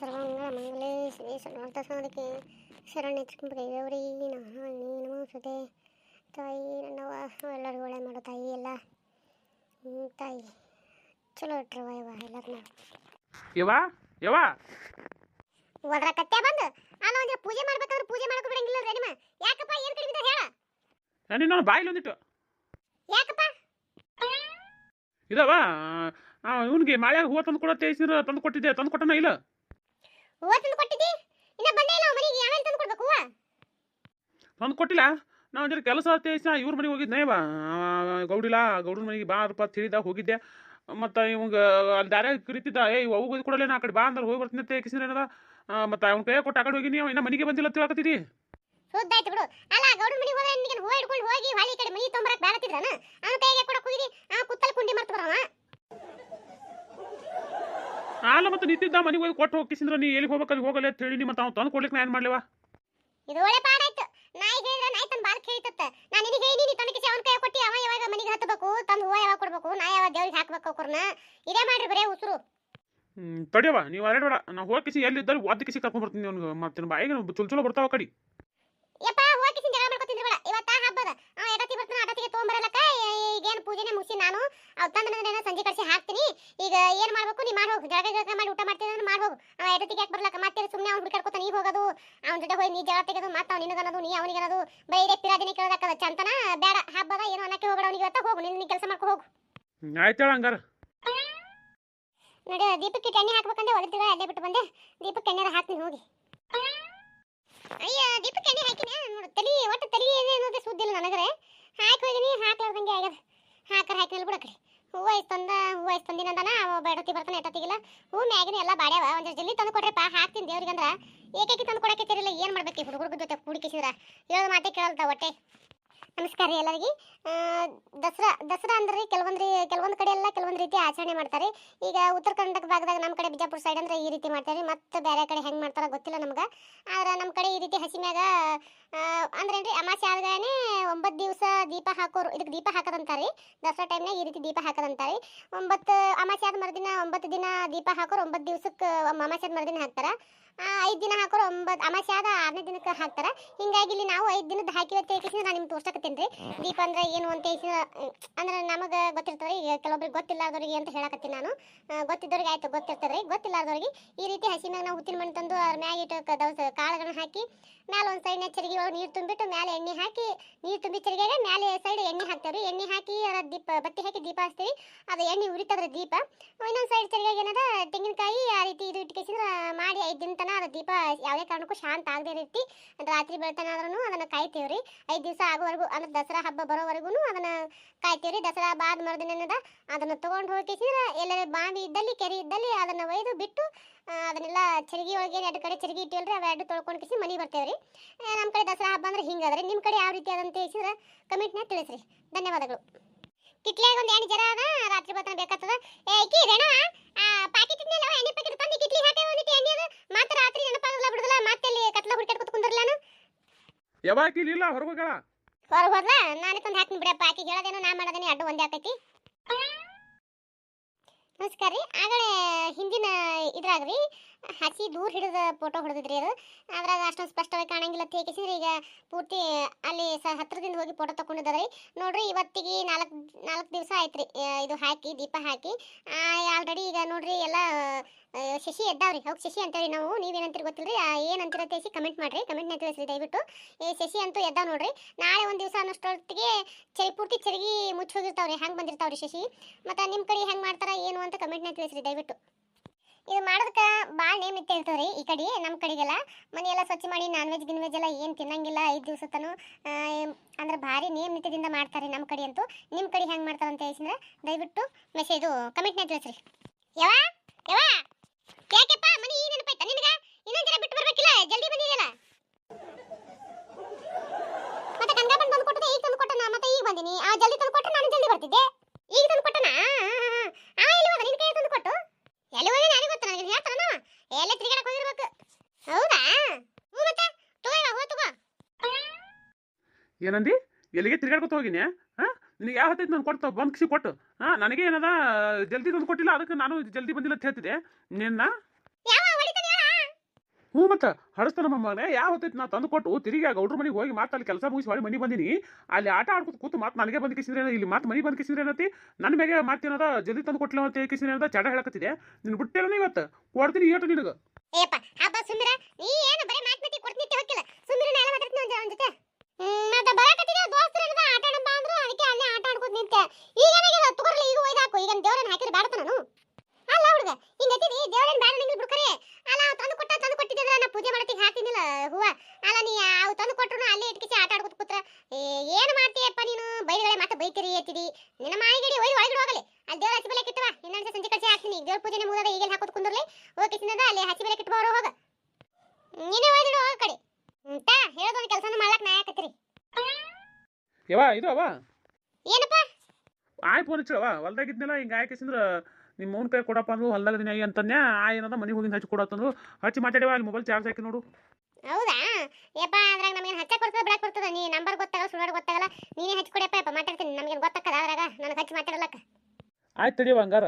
ಸರ್ವಾಂಗ ಮಂಗಲೇ ಶ್ರೀ ಸರ್ವಾರ್ಥ ಸಾಧಕೆ. ಶರಣ್ಯ ಗೌರಿ ನೀನು ನಮೋಸ್ತುತೆ ತಾಯಿ ನನ್ನವ ಎಲ್ಲರಿಗೂ ಒಳ್ಳೆ ಮಾಡೋ ತಾಯಿ ಎಲ್ಲ. ತಾಯಿ ಚಲೋ ಇಟ್ರವ ಇವ ಎಲ್ಲರನ್ನ ಯವ್ವ ಯವ್ವ. ಹೋದ್ರ ಕತ್ತೆ ಬಂದು? ಅಲ್ಲ ಒಂದು ಪೂಜೆ ಮಾಡ್ಬೇಕಂದ್ರೆ ಪೂಜೆ ಮಾಡಕ್ಕೆ ಬಿಡಂಗಿಲ್ಲ ರೆಡಿಮ ಯಾಕಪ್ಪ ಏನು ಕಡಿಮೆ ಹೇಳ. ನಾನು ಬಾಯಿಲಿ ಒಂದಿಟ್ಟು. ಯಾಕಪ್ಪ? ಇದಾವ ಇವನಿಗೆ ಮಾಳ್ಯಾಗ ಹೂವು ತಂದು ಕೊಡತ್ತೆ ತಂದು ಕೊಟ್ಟಿದ್ದೆ ತಂದು ಕೊಟ್ಟನ ಇಲ್ಲ? ಹೂವ ತಂದು ಕೊಟ್ಟಿದ್ದಿ? ಇನ್ನ ಬಂದೇ ಇಲ್ಲ ಮನೆಗೆ ಯಾವಾಗ ತಂದು ಕೊಡ್ಬೇಕು ಹೂವ? ತಂದು ಕೊಟ್ಟಿಲ್ಲ? ನಾವು ಇದರ ಕೆಲಸ ತೇಸ ಇವ್ರ ಮನೆಗೆ ಹೋಗಿದ್ದೆ ಬಾ ಗೌಡಿಲ ಗೌಡನ ಮನೆಗೆ ಬಾ ರೂಪ ತಿಳಿದ ಹೋಗಿದ್ದೆ. ಮತ್ತು ಇವಂಗ ಅಲ್ಲಿ ದಾರ್ಯಾಗ ಕರಿತಿದ್ದ ಏ ಅವು ಕೊಡಲೇ ನಾ ಆ ಕಡೆ ಬಾ ಅಂದ್ರೆ ಹೋಗಿ ಬರ್ತೀನಿ ಅಂತ ಕಿಸಿನ ಏನದ? ಮತ್ತು ಅವ್ನ ಕೈ ಕೊಟ್ಟು ಆ ಕಡೆ ಹೋಗಿನಿ ಇನ್ನ ಮನೆಗೆ ಬಂದಿಲ್ಲ ತಿಳ್ಕೊತಿದ್ದಿ ಸುದ್ದಾಯ್ತು ಬಿಡು. ಅಲ್ಲ ಗೌಡ ಮನೆಗೆ ಹೋದ ನಿನಗೆ ಹೂವ ಹಿಡ್ಕೊಂಡು ಹೋಗಿ ಹೊಳಿ ಕಡೆ ಮನೆ ತೊಂಬರಕ್ಕೆ ಬೇಡತಿದ್ರನ ಅವನ ಕೈಗೆ ಕೊಡಕ್ ಹೋಗಿದಿ ಆ ಕುತ್ತಲ್ ಕುಂಡಿ ಮರ್ತು ಬರವ ಅಲ್ಲ ಮತ್ತೆ ನಿಂತಿದ್ದ ಮನೆಗೆ ಹೋಗಿ ಕೊಟ್ಟು ಹೋಗಿಸಿದ್ರ ನೀ ಎಲ್ಲಿ ಹೋಗ್ಬೇಕು ಹೋಗಲ್ಲ ಅಂತ ಹೇಳಿ ನಿಮ್ಮ ತಾವು ತಂದು ಕೊಡ್ಲಿಕ್ಕೆ ನಾ ಏನು ಮಾಡ್ಲೇವ? ಇದು ಒಳ್ಳೆ ಪಾಡಾಯ್ತು ನಾಯಿ ಹೇಳಿದ್ರೆ ನಾಯಿ ತನ್ನ ಬಾಲ್ ಕೇಳಿತತ್ತ. ನಾನು ನಿನಗೆ ಹೇಳಿ ನೀ ತನಕಿಸಿ ಅವನ ಕೈ ಕೊಟ್ಟಿ ಅವ ಯಾವಾಗ ಮನೆಗೆ ಹತ್ತಬೇಕು ತಂದು ಹೂವ ಯಾವಾಗ ಕೊಡ್ಬೇಕು ನಾ ಯಾವಾಗ ದೇವ್ರಿಗೆ ಹಾಕಬೇಕು ಅವ್ರನ್ನ ಇದೇ ಮಾಡ್ರಿ ಬರೇ ಉಸುರು. ತಡಿಯವ ನೀವು ಅರೇ ಬೇಡ ನಾ ಹೋಗಿ ಕಿಸಿ ಎಲ್ಲಿದ್ದಲ್ಲಿ ಒದ್ದು ಕಿಸಿ ಕರ್ಕೊಂಡ್ ಬರ್ತೀನಿ ಅವ್ನಿಗೆ. ಮತ್ತೆ ಬಾಯಿಗೆ ಚುಲ್ ಚಲೋ ಬರ್ತಾವ ಕಡೆ ಯಪ್ಪ ಹೋಗಿ ಜಗಳ ಮಾಡ್ಕೊತಿದ್ರು ಬೇಡ ಇವತ್ತ ಹಬ್ಬದ ಅವ ಎಡತಿ ಬರ್ತಾನ ಅಡತಿಗೆ ತೊಗೊಂಬರಲಕ್ಕ ಈಗೇನು ಪೂಜೆನೆ ಮುಗಿಸಿ ನಾನು ಅವ್ ತಂದ ಸಂಜೆ ಕಳಿಸಿ ಹಾಕ್ತೀನಿ ಈಗ ಏನ್ ಮಾಡ್ಬೇಕು ನೀ ಮಾಡಿ ಹೋಗು ಜಳಕ ಜಳಕ ಮಾಡಿ ಊಟ ಮಾಡ್ತೀನಿ ಅಂದ್ರೆ ಮಾಡಿ ಹೋಗು ಅವ ಎಡತಿಗೆ ಯಾಕೆ ಬರ್ಲಕ್ಕ? ಮತ್ತೆ ಸುಮ್ಮನೆ ಅವ್ನು ಹುಡುಕಾಡ್ಕೊತ ನೀ ಹೋಗೋದು ಅವ್ನ ಜೊತೆ ಹೋಗಿ ನೀ ಜಗಳ ತೆಗೆದು ಮತ್ತೆ ಅವ್ನು ನಿನಗನ್ನೋದು ನೀ ಅವನಿಗೆ ಅನ್ನೋದು ಬೈರೆ ಪಿರಾದಿನಿ ಕೇಳೋದಕ್ಕದ ಚಂತನ ಬೇಡ ಹಬ್ಬದ ಏನು ಅನ್ನಕ್ಕೆ ಹೋಗಬೇಡ ಅವನಿಗೆ ಇವತ್ತ ಹೋಗು ನಿನ್ನ ಕೆಲಸ ಮಾಡ್ಕೊ ಹೋಗು. ಆಯ್ತು ಹಂಗಾರ. ನೋಡಿ ದೀಪಕ್ಕೆ ಎಣ್ಣೆ ಹಾಕ್ಬೇಕಂದ್ರೆ ಒದರ್ತಿರ ಅಲ್ಲೇ ಬಿಟ್ಟು ಬಂದೆ. ದೀಪಕ್ಕೆ ಎಣ್ಣೆ ಹಾಕ್ತೀನಿ ಹೋಗಿ. ಅಯ್ಯ ದೀಪಕ್ಕೆ ಎಣ್ಣೆ ಹಾಕಿನಿ? ನೋಡು ತಲಿ ಒಟ್ಟು ತಲಿ ಏನೇ ಅನ್ನೋದೇ ಸುದ್ದಿಲ್ಲ ನನಗರೆ. ಹಾಕಿ ಹೋಗಿನಿ ಹಾಕ್ಲಾರ್ದಂಗೆ ಆಗ್ಯದ. ಹಾಕರ್ ಹಾಕಿನಲ್ಲಿ ಬಿಡ ಕಡೆ. ಹೂವು ತಂದ, ಹೂವು ಐಸ್ ತಂದಿನಂದನ ಅವ ಬೇಡತಿ ಬರ್ತಾನೆ ಎಟ್ಟತ್ತಿಗಿಲ್ಲ ಹೂ ಮ್ಯಾಗಿನ ಎಲ್ಲ ಬಾಡ್ಯಾವ, ಒಂದ್ ಜಲ್ದಿ ತಂದು ಕೊಡ್ರಪ್ಪ ಹಾಕ್ತೀನಿ ದೇವ್ರಿಗೆ ಅಂದ್ರ. ಏಕೈಕಿ ತಂದು ಕೊಡಕ್ಕೆ ತಿರಿಲ್ಲ ಏನು ಮಾಡ್ಬೇಕು ಹುಡುಗರ ಜೊತೆ ಕೂಡಿಕಿಸಿದ್ರ? ಹೇಳೋದು ಮಾತೇ ಕೇಳಲ್ದ ಒಟ್ಟೆ. ನಮಸ್ಕಾರ ಎಲ್ಲರಿಗೆ. ದಸರಾ ದಸರಾ ಅಂದ್ರೆ ಕೆಲವೊಂದು ಕೆಲವೊಂದು ಕಡೆ ಎಲ್ಲ ಕೆಲವೊಂದು ರೀತಿ ಆಚರಣೆ ಮಾಡ್ತಾರೆ. ಈಗ ಉತ್ತರ ಕರ್ನಾಟಕ ಭಾಗದಾಗ ನಮ್ಮ ಕಡೆ ಬಿಜಾಪುರ ಸೈಡ್ ಅಂದ್ರೆ ಈ ರೀತಿ ಮಾಡ್ತಾರೆ ಮತ್ತು ಬೇರೆ ಕಡೆ ಹೆಂಗೆ ಮಾಡ್ತಾರ ಗೊತ್ತಿಲ್ಲ ನಮ್ಗೆ. ಆದ್ರೆ ನಮ್ಮ ಕಡೆ ಈ ರೀತಿ ಹಸಿ ಮ್ಯಾಗ ಆ, ಅಂದ್ರೆ ಏನ್ರಿ ಅಮಾಸೆ ಆದಾಗನೇ ಒಂಬತ್ತು ದಿವಸ ದೀಪ ಹಾಕೋರು ಇದಕ್ಕೆ ದೀಪ ಹಾಕೋದಂತಾರೆ. ದಸರಾ ಟೈಮ್ನಾಗ ಈ ರೀತಿ ದೀಪ ಹಾಕೋದಂತಾರೆ. ಒಂಬತ್ತು ಅಮಾಸೆ ಆದ ಮರುದಿನ ಒಂಬತ್ತು ದಿನ ದೀಪ ಹಾಕೋರು ಒಂಬತ್ತು ದಿವಸಕ್ಕೆ ಅಮಾಸೆ ಆದ ಮರುದಿನ ಹಾಕ್ತಾರ. ಐದು ದಿನ ಹಾಕೋರು ಒಂಬತ್ತು ಅಮಾಸೆ ಆದ ಆರನೇ ದಿನಕ್ಕೆ ಹಾಕ್ತಾರ. ಹಿಂಗಾಗಿ ಇಲ್ಲಿ ನಾವು ಐದು ದಿನದ ಹಾಕಿವ ತೇಕಿಸಿ ನಾನು ನಿಮ್ಗೆ ತೋರ್ಸಕತ್ತೀನಿ ರೀ. ದೀಪ ಅಂದ್ರೆ ಏನು ಅಂತ ಹೇಳಿ ಅಂದ್ರೆ ನಮಗೆ ಗೊತ್ತಿರ್ತದೆ ಈಗ ಕೆಲವೊಬ್ರಿಗೆ ಗೊತ್ತಿಲ್ಲಾರ್ದವ್ರಿಗೆ ಅಂತ ಹೇಳಕತ್ತೀನಿ ನಾನು. ಗೊತ್ತಿದ್ದವ್ರಿಗೆ ಆಯ್ತು ಗೊತ್ತಿರ್ತದೆ ರೀ ಗೊತ್ತಿಲ್ಲಾರ್ದವ್ರಿಗೆ ಈ ರೀತಿ ಹಸಿ ಮ್ಯಾಗ ನಾವು ಹುತ್ತಿನ ಮಣ್ಣು ತಂದು ಅದ್ರ ಮ್ಯಾಗ ಇಟ್ಟು ದವಸ ಕಾಳುಗಳನ್ನ ಹಾಕಿ ಮ್ಯಾಲೆ ಒಂದು ಸೈಡ್ ಚರಿಗೆ ಒಳಗೆ ನೀರು ತುಂಬಿಟ್ಟು ಮ್ಯಾಲೆ ಎಣ್ಣೆ ಹಾಕಿ ನೀರು ತುಂಬಿ ಚರಿಗೆಗೆ ಮ್ಯಾಲೆ ಸೈಡ್ ಎಣ್ಣೆ ಹಾಕ್ತೇವೆ ಎಣ್ಣೆ ಹಾಕಿ ಅದರ ದೀಪ ಬತ್ತಿ ಹಾಕಿ ದೀಪ ಹಚ್ತೀವಿ. ಅದು ಎಣ್ಣೆ ಉರಿತದ್ರ ದೀಪ. ಇನ್ನೊಂದು ಸೈಡ್ ಚರಿಗೆಗೆ ಏನದ ತೆಂಗಿನಕಾಯಿ ಆ ರೀತಿ ಇದು ಇಟ್ಕೇಸಿಂದ್ರ ಮಾಡಿ ಐದು ದಿನ ತನಕ ಅದು ದೀಪ ಯಾವುದೇ ಕಾರಣಕ್ಕೂ ಶಾಂತ ಆಗದೆ ರೀತಿ ರಾತ್ರಿ ಬೆಳತನಾದ್ರೂ ಅದನ್ನ ಕಾಯ್ತೀವಿ ರೀ ಐದು ದಿವಸ ಆಗೋವರೆಗೂ ಅಂದ್ರೆ ದಸರಾ ಹಬ್ಬ ಬರೋವರೆಗೂ ಅದನ್ನ ಕಾಯ್ತೀವಿ ರೀ ದಸರಾ ಹಬ್ಬ ಆದ ಮರುದಿನ ಏನದ ಅದನ್ನ ತಗೊಂಡು ಹೋಗಿಸಿದ್ರೆ ಎಲ್ಲರ ಬಾವಿ ಇದ್ದಲ್ಲಿ, ಕೆರೆ ಇದ್ದಲ್ಲಿ ಅದನ್ನ ಒಯ್ದು ಬಿಟ್ಟು ಅದನ್ನೆಲ್ಲ ಚರಿಗೆ ಒಳಗೆ ಎರಡು ಕಡೆ ಚರಿಗೆ ಇಟ್ಟಿವಲ್ರಿ. ಅವ ಎರಡು ತೊಳ್ಕೊಂಡು ಕಿಸಿ ಮನೆಗೆ ಬರ್ತೇವ್ರಿ. ನಮ್ಮ ಕಡೆ ದಸರಾ ಹಬ್ಬ ಅಂದ್ರೆ ಹಿಂಗದ್ರಿ. ನಿಮ್ಮ ಕಡೆ ಯಾವ ರೀತಿ ಅದಂತ ಕಮೆಂಟ್ ಕಮೆಂಟ್ನಾಗ ತಿಳಿಸ್ರಿ. ಧನ್ಯವಾದಗಳು. ಕಿಟ್ಲಿಯಾಗ ಒಂದು ಎಣ್ಣೆ ಜರ ಅದ. ರಾತ್ರಿ ಬರ್ತನ ಬೇಕಾಗ್ತದ. ಏ, ಕಿ ರೇಣ ಪ್ಯಾಕೆಟ್ ಇದ್ದಲ್ಲ ಎಣ್ಣೆ ಪ್ಯಾಕೆಟ್ ತಂದು ಕಿಟ್ಲಿ ಹಾಕಿ ಒಂದಿಟ್ಟು ಎಣ್ಣೆ ಅದು ಮತ್ತೆ ರಾತ್ರಿ ನೆನಪಾಗಲ್ಲ ಬಿಡುದಿಲ್ಲ ಮತ್ತೆ ಅಲ್ಲಿ ಕತ್ಲ ಹುಡ್ಕಾಡ್ಕೊತ ಕುಂದ್ರಲ್ಲ ನಾನು ಯಾವಾಗ ಇಲ್ಲ, ಹೊರಗೆ ಹೋಗ್ಯಾಳ. ಹೊರಗೆ ಹೋದ್ಲ? ನಾನೇ ತಂದು ಹಾಕ್ತೀನಿ ಬಿಡಪ್ಪ. ಆಕಿ ಹೇಳೋದೇನೋ, ನಾ ಮಾಡೋದೇನೋ ಅಡ್ಡು ಒಂದೇ ಆಕೈತಿ. ನಮಸ್ಕಾರ ರೀ ಆಗಲೇ ಹಿಂದಿನ ಇದ್ರಾಗ ರೀ ಹಸಿ ದೂರ ಹಿಡಿದ ಫೋಟೋ ಹೊಡೆದಿದ್ರಿ ಅದು. ಅದ್ರಾಗ ಅಷ್ಟೊಂದು ಸ್ಪಷ್ಟವಾಗಿ ಕಾಣಂಗಿಲ್ಲ ತೇಕಿಸಿದ್ರೆ ಈಗ ಪೂರ್ತಿ ಅಲ್ಲಿ ಸ ಹತ್ರದಿಂದ ಹೋಗಿ ಫೋಟೋ ತಗೊಂಡಿದ್ದಾರೆ ನೋಡ್ರಿ ಇವತ್ತಿಗೆ ನಾಲ್ಕು ನಾಲ್ಕು ದಿವಸ ಆಯ್ತು ರೀ ಇದು ಹಾಕಿ, ದೀಪ ಹಾಕಿ. ಆಲ್ರೆಡಿ ಈಗ ನೋಡ್ರಿ ಎಲ್ಲ ಶಶಿ ಎದ್ದಾವ್ರಿ. ಹೋಗಿ ಶಶಿ ಅಂತೇಳಿ ನಾವು. ನೀವೇನಂತೀರಿ ಗೊತ್ತಿಲ್ರಿ? ಏನಂತೀರ ತಿಳಿಸಿ ಕಮೆಂಟ್ ಮಾಡ್ರಿ. ಕಮೆಂಟ್ನ ತಿಳಿಸ್ರಿ ದಯವಿಟ್ಟು. ಈ ಶಶಿ ಅಂತೂ ಎದ್ದಾವ್ ನೋಡ್ರಿ. ನಾಳೆ ಒಂದು ದಿವಸ ಅನ್ನೋಷ್ಟೊತ್ತಿಗೆ ಚರಿ, ಪೂರ್ತಿ ಚರಿಗೆ ಮುಚ್ಚಿ ಹೋಗಿರ್ತಾವ್ರಿ. ಹಂಗೆ ಬಂದಿರ್ತಾವ್ರಿ ಶಶಿ. ಮತ್ತು ನಿಮ್ಮ ಕಡೆ ಹೆಂಗೆ ಮಾಡ್ತಾರೆ, ಏನು ಅಂತ ಕಮೆಂಟ್ನ ತಿಳಿಸ್ರಿ ದಯವಿಟ್ಟು. ಇದು ಮಾಡೋದಕ್ಕೆ ಭಾಳ ನೇಮ್ ಇತ್ತು ಇರ್ತದ್ರಿ ಈ ಕಡೆ ನಮ್ಮ ಕಡೆಗೆಲ್ಲ. ಮನೆಯೆಲ್ಲ ಸ್ವಚ್ಛ ಮಾಡಿ ನಾನ್ ವೆಜ್ ಗಿನ್ ವೆಜ್ ಎಲ್ಲ ಏನು ತಿನ್ನಂಗಿಲ್ಲ, ಐದು ದಿವಸ ತನೂ ಅಂದ್ರೆ ಭಾರಿ ನೇಮ್ ನಿತ್ಯದಿಂದ ಮಾಡ್ತಾರೆ ನಮ್ಮ ಕಡೆ ಅಂತೂ. ನಿಮ್ಮ ಕಡೆ ಹೆಂಗೆ ಮಾಡ್ತಾರಂತ ಹೇಳಿದ್ರೆ ದಯವಿಟ್ಟು ಮೆಸೇಜು ಕಮೆಂಟ್ನಾಗ ಕಮೆಂಟ್ನ ತಿಳಿಸ್ರಿ. ಯಾವ ಯಾವ ಯಾಕೆಪ್ಪ ಮನೆ ಈ ನೆನಪಾಯ್ತಾ ನಿನಗೆ ಇನ್ನೊಂದು ಜನ ಬಿಟ್ಟು ಬರ್ಬೇಕಿಲ್ಲ ಜಲ್ದಿ ಬಂದಿದೆಯಲ್ಲ ಮತ್ತೆ ಗಂಗಾ ಬಂದು ತಂದು ಕೊಟ್ಟದೆ ಈಗ ತಂದು ಕೊಟ್ಟನ ಮತ್ತೆ ಈಗ ಬಂದಿನಿ ಆ ಜಲ್ದಿ ತಂದು ಕೊಟ್ಟರೆ ನಾನು ಜಲ್ದಿ ಬರ್ತಿದ್ದೆ ಈಗ ತಂದು ಕೊಟ್ಟನ ಆ ಎಲ್ಲಿ ಹೋದ ನಿನ್ನ ಕೈ ತಂದು ಕೊಟ್ಟು ಎಲ್ಲಿ ಹೋದ ನನಗೆ ಗೊತ್ತು ನನಗೆ ಹೇಳ್ತಾನ ಎಲ್ಲ ತಿರುಗಾಡಕ್ ಹೋಗಿರ್ಬೇಕು ಹೌದಾ ಹ್ಞೂ ಮತ್ತೆ ತಗೋ ಇವಾಗ ಹೋ ತಗೋ ಏನಂದಿ? ಎಲ್ಲಿಗೆ ತಿರ್ಗಾಡ್ಕೊತ ಹೋಗಿನಿ ಹಾಂ? ನಿನಗೆ ಯಾವ ಹೊತ್ತೈತೆ ನಾನು ಕೊಡ್ತ ಬಂದು ಕಿಸಿ ಕೊಟ್ಟು. ಹಾಂ ನನಗೆ ಏನದ ಜಲ್ದಿ ತಂದು ಕೊಟ್ಟಿಲ್ಲ ಅದಕ್ಕೆ ನಾನು ಜಲ್ದಿ ಬಂದಿಲ್ಲ ಅಂತ ಹೇಳ್ತಿದ್ದೆ. ನಿನ್ನ? ಹ್ಞೂ ಮತ್ತೆ ಹಡಸ್ತಾನ ಮಮ್ಮನೆ ಯಾವ ಹೊತ್ತೈತಿ ನಾ ತಂದು ಕೊಟ್ಟು ತಿರುಗಿ ಆ ಗೌಡ್ರ ಮನೆಗೆ ಹೋಗಿ ಮತ್ತೆ ಅಲ್ಲಿ ಕೆಲಸ ಮುಗಿಸಿ ಹೊಳಿ ಮನೆ ಬಂದಿನಿ. ಅಲ್ಲಿ ಆಟ ಆಡ್ಕೊತ ಕೂತು ಮತ್ತೆ ನನಗೆ ಬಂದು ಕಿಸಿದ್ರೆ ಇಲ್ಲಿ ಮತ್ತೆ ಮನೆ ಬಂದು ಕಿಸಿದ್ರೆ ಏನತಿ? ನನ್ನ ಮೇಲೆ ಮಾಡ್ತೀನದ ಜಲ್ದಿ ತಂದು ಕೊಟ್ಟಲ ಅಂತ ಕಿಸಿದ್ರೆ ಚಡ ಹೇಳಕತ್ತಿದೆ ನಿನ್ ಬಿಟ್ಟೇನ ಇವತ್ತು ಕೊಡ್ತೀನಿ ಏಟು ನಿನಗೆ ಏಪ್ಪ ಹಬ್ಬ ಸುಂದರ ನೀ ಏನು ಬರೀ ಮಾತ್ ಮಾತಿ ಕೊಡ್ತಿದ್ದೆ ಹೋಗಿಲ್ಲ ಸುಂದರ ಎಲ್ಲ ಮಾತಾಡ್ತೀನಿ ಒಂದ್ ಒಂದ್ ಜೊತೆ ಹ್ಮ್, ಮತ್ತೆ ಬರಾಕತ್ತಿದ್ದೆ ದೋಸ್ತರು ಏನದ ಆಟ ಆಡಂಬ ಅಂದ್ರು ಅದಕ್ಕೆ ಅಲ್ಲೇ ಆಟ ಆಡ್ಕೊತ ನಿಂತೆ ಈಗ ಏನಾಗ್ಯದ ತುಗರ್ಲಿ ಈಗ ಒಯ್ದು ಹಾಕು ಈಗ ದೇವ್ರನ್ನ ಹಾಕಿದ್ರೆ ಬೇಡತ ನಾನು ಅಲ್ಲ ಹುಡುಗ ಹಿಂಗತ್ತಿದಿ ದೇವ್ರನ್ನ ಬೇಡ ನಿಂಗೆ ಬಿಡ್ಕರೆ ಅಲ್ಲ ಅವ್ ತಂದು ಕೊಟ್ಟ ತಂದು ಕೊಟ್ಟಿದ್ದ ನಾ ಪೂಜೆ ಮಾಡತ್ತಿಗೆ ಹಾಕ್ತಿನಿಲ್ಲ ಹೂವ ಅಲ್ಲ ನೀ ಅವ್ ತಂದು ಕೊಟ್ರು ಅಲ್ಲೇ ಇಟ್ಕಿಸಿ ಆಟ ಆಡ್ಕೊತ ಕೂತ್ರ ಏ, ಏನ್ ಮಾಡ್ತೀಯಪ್ಪ ನೀನು ಬೈದಗಳೇ ಮತ್ತೆ ಎತ್ತಿದಿ ನಿನ್ನ ಮಾಯಿಗಡಿ ಒಯ್ದು ಒಳಗಡೆ ಹೋಗಲಿ. ಅಲ್ಲಿ ದೇವ್ರ ಹಚ್ಚಿ ಬೆಲೆ ಕಿಟ್ಟವ ಇನ್ನೊಂದ್ಸಲ ಸಂಜೆ ಕಳಿಸಿ ಹಾಕ್ತೀನಿ. ದೇವ್ರ ಪೂಜೆನೆ ಮುಗಿದ ಈಗೇನು ಹಾಕೋದು ಕುಂದ್ರಲಿ. ಹೋಗಿ ಸಿನ್ನದ ಅಲ್ಲಿ ಹಚ್ಚಿ ಬೆಲೆ ಕಿಟ್ಬಾರ ಹೋಗ. ನೀನೇ ಒಯ್ದಿಡು ಹೋಗ ಕಡೆ. ತಾ ಹೇಳೋದೊಂದು ಕೆಲಸನ ಮಾಡ್ಲಕ್ ನಾ ಯಾಕತ್ತೀರಿ? ಯವ್ವ ಇದು ಅವ ಏನಪ್ಪ? ಆಯ್ ಫೋನ್ ಹಚ್ಚಿಳವ ಹೊಲ್ದಾಗಿದ್ನಲ್ಲ ಹಿಂಗೆ ಆಯ್ಕೆಸಿಂದ್ರ ನಿಮ್ಮ ಅವ್ನ ಕೈ ಕೊಡಪ್ಪ ಅಂದ್ರು ಹೊಲ್ದಾಗ ದಿನ ಅಂತನ್ಯ ಆ ಏನದ ಮನೆಗೆ ಹೋಗಿ ಹಚ್ಚಿ ಕೊಡತ್ತಂದ್ರು. ಹಚ್ಚಿ ಮಾತಾಡ್ಯವ ಅಲ್ಲಿ ಮೊಬೈಲ್ ಚಾರ್ಜ್ ಹಾಕಿ ನೋಡು. ಹೌದಾ? ಯಪ್ಪ, ಅದ್ರಾಗ ನಮಗೆ ಹಚ್ಚ ಬರ್ತದ ಬಿಡಕ್ಕೆ ಬರ್ತದೆ? ನೀ ನಂಬರ್ ಗೊತ್ತಾಗಲ್ಲ ಸುಳ್ಳು ಗೊತ್ತಾಗಲ್ಲ, ನೀನೇ ಹಚ್ಚಿ ಕೊಡಿಯಪ್ಪ ಯಪ್ಪ, ಮಾತಾಡ್ತೀನಿ ನಮಗೆ ಗೊತ್ತಾಗದ ಅದ್ರಾಗ, ನನಗೆ ಹಚ್ಚಿ ಮಾತಾಡಲಕ್ಕ. ಆಯ್ತು ತಡಿ ಹಂಗಾರ